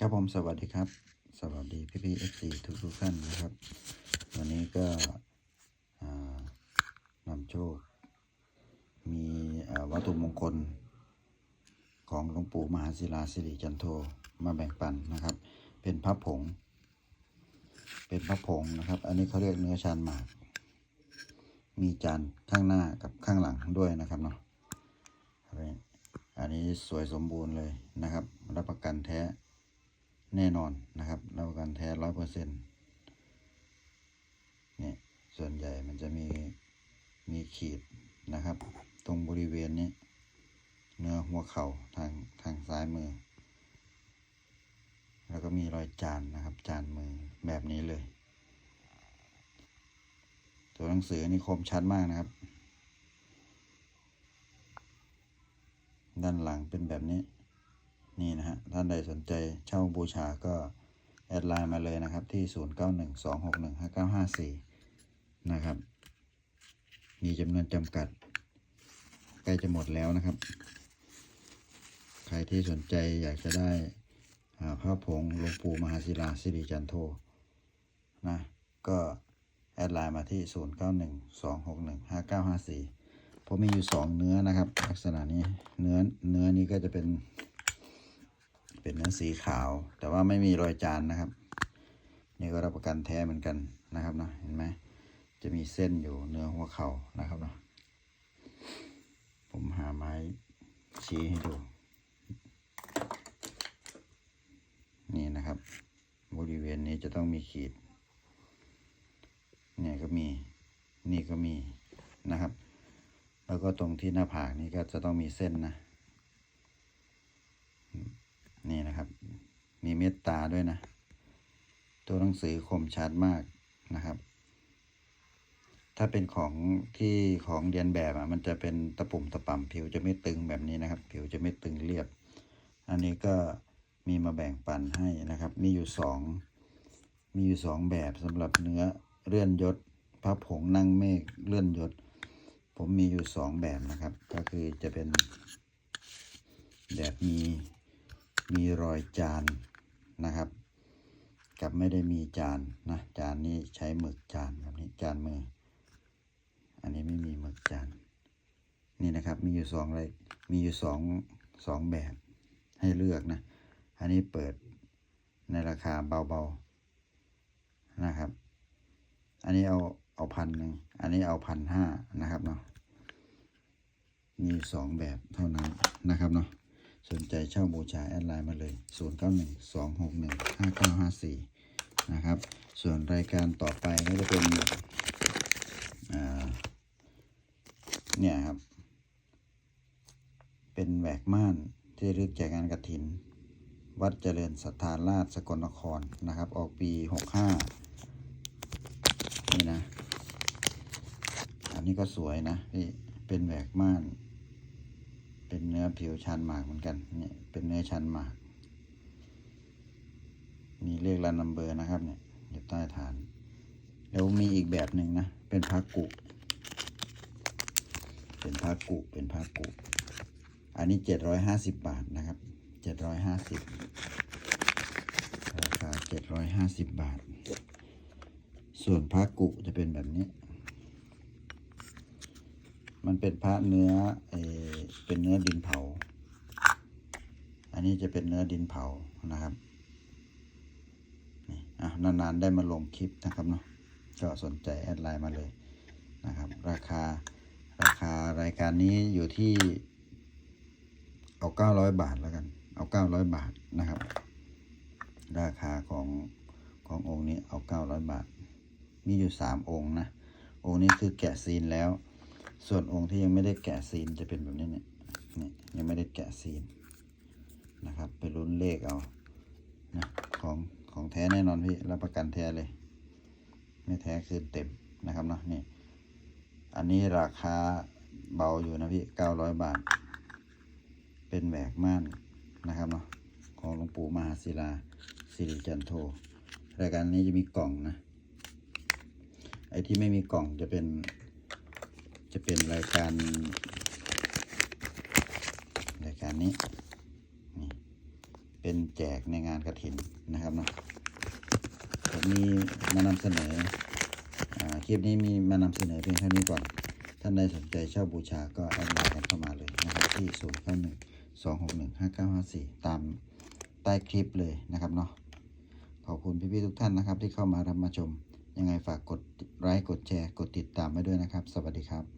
ครับผมสวัสดีครับ สวัสดีพี่พี่เอฟซีทุกทุกท่านนะครับ วันนี้ก็นำโชค มีวัตถุมงคล ของหลวงปู่มหาศิลาสิริจันโทมาแบ่งปันนะครับ เป็นพระผง เป็นพระผงนะครับ อันนี้เขาเรียกเนื้อชานหมาก มีจานข้างหน้ากับข้างหลังด้วยนะครับเนาะอันนี้สวยสมบูรณ์เลยนะครับ รับประกันแท้ แน่นอนนะครับรับประกันแท้ร้อยเปอร์เซ็นต์เนี่ยส่วนใหญ่มันจะมีมีขีดนะครับ ตรงบริเวณนี้เนื้อหัวเข่าทางทางซ้ายมือ แล้วก็มีรอยจานนะครับ จานมือแบบนี้เลย ตัวหนังสือนี่คมชัดมากนะครับ ด้านหลังเป็นแบบนี้ นี่นะฮะ ท่านใดสนใจเช่าบูชาก็ แอดไลน์มาเลยนะครับ ที่ 0912615954 นะครับ มีจำนวนจำกัด ใกล้จะหมดแล้วนะครับ ใครที่สนใจอยากจะได้อ่าพระผงหลวงปู่มหาศิลาสิริจันโทนะ ก็แอดไลน์มาที่ 0912615954ผมมีอยู่สองเนื้อนะครับ ลักษณะนี้เนื้อเนื้อนี้ก็จะเป็น เป็นเนื้อสีขาว แต่ว่าไม่มีรอยจานนะครับ นี่ก็รับประกันแท้เหมือนกันนะครับเนาะเห็นไหมจะมีเส้นอยู่เนื้อหัวเข่านะครับเนาะผมหาไม้ชี้ให้ดู นี่นะครับ บริเวณนี้จะต้องมีขีด เนี่ยก็มีนี่ก็มีนะครับ แล้วก็ตรงที่หน้าผากนี่ก็จะต้องมีเส้นนะ นี่นะครับ มีเมตตาด้วยนะ ตัวหนังสือคมชัดมากนะครับ ถ้าเป็นของที่ของเรียนแบบอะมันจะเป็นตะปุ่มตะป่ำผิวจะไม่ตึงแบบนี้นะครับ ผิวจะไม่ตึงเรียบ อันนี้ก็มีมาแบ่งปันให้นะครับ มีอยู่สองมีอยู่สองแบบสำหรับเนื้อเลื่อนยศพระผงนั่งเมฆเลื่อนยศ ผมมีอยู่สองแบบนะครับ ก็คือจะเป็นแบบมี มีรอยจานนะครับ กับไม่ได้มีจานนะจานนี้ใช้หมึกจานแบบนี้จานมือ อันนี้ไม่มีหมึกจาน นี่นะครับมีอยู่สองอะไรมีอยู่สองสองแบบให้เลือกนะ อันนี้เปิดในราคาเบาๆนะครับ อันนี้เอาเอาพันหนึ่งอันนี้เอาพันห้านะครับเนาะมีสองแบบเท่านั้นนะครับเนาะ สนใจเช่าบูชาแอดไลน์มาเลย 0912615954 นะครับ ส่วนรายการต่อไปก็จะเป็นเนี่ยครับ เป็นแหวกม่านที่รึกแจกงานกระถิน วัดเจริญศรัทธาราชสกลนครนะครับ ออกปี 65 นี่นะ อันนี้ก็สวยนะพี่เป็นแหวกม่าน เป็นเนื้อผิวชันหมากเหมือนกันเนี่ยเป็นเนื้อชันหมาก มีเลขรันนัมเบอร์นะครับเนี่ยอยู่ใต้ฐาน แล้วมีอีกแบบหนึ่งนะ เป็นพระกุ เป็นพระกุ เป็นพระกุ อันนี้เจ็ดร้อยห้าสิบบาทนะครับเจ็ดร้อยห้าสิบราคาเจ็ดร้อยห้าสิบบาท ส่วนพระกุจะเป็นแบบนี้ มันเป็นพระเนื้อเออ เป็นเนื้อดินเผา อันนี้จะเป็นเนื้อดินเผานะครับนี่อะนานๆได้มาลงคลิปนะครับเนาะก็สนใจแอดไลน์มาเลยนะครับ ราคาราคารายการนี้อยู่ที่ เอาเก้าร้อยบาทแล้วกัน เอาเก้าร้อยบาทนะครับ ราคาของขององค์นี้เอาเก้าร้อยบาท มีอยู่สามองค์นะ องค์นี้คือแกะซีนแล้ว ส่วนองค์ที่ยังไม่ได้แกะซีนจะเป็นแบบนี้เนี่ยนี่ยังไม่ได้แกะซีนนะครับ ไปลุ้นเลขเอานะของของแท้แน่นอนพี่รับประกันแท้เลย ไม่แท้คืนเต็มนะครับเนาะนี่ อันนี้ราคาเบาอยู่นะพี่เก้าร้อยบาท เป็นแหวกม่านนะครับเนาะของหลวงปู่มหาศิลาสิริจันโทรายการนี้จะมีกล่องนะ ไอ้ที่ไม่มีกล่องจะเป็น จะเป็นรายการรายการนี้นี่เป็นแจกในงานกระถินนะครับเนาะผมมีมานำเสนออ่าคลิปนี้มีมานำเสนอเพียงเท่านี้ก่อน ท่านใดสนใจเช่าบูชาก็แอดไลน์กันเข้ามาเลยนะครับที่ 0 9 1 2 6 1 5 9 5 4 ตามใต้คลิปเลยนะครับเนาะขอบคุณพี่ๆทุกท่านนะครับที่เข้ามารับมาชม ยังไงฝากกดไลค์กดแชร์ กดติดตามไว้ด้วยนะครับ สวัสดีครับ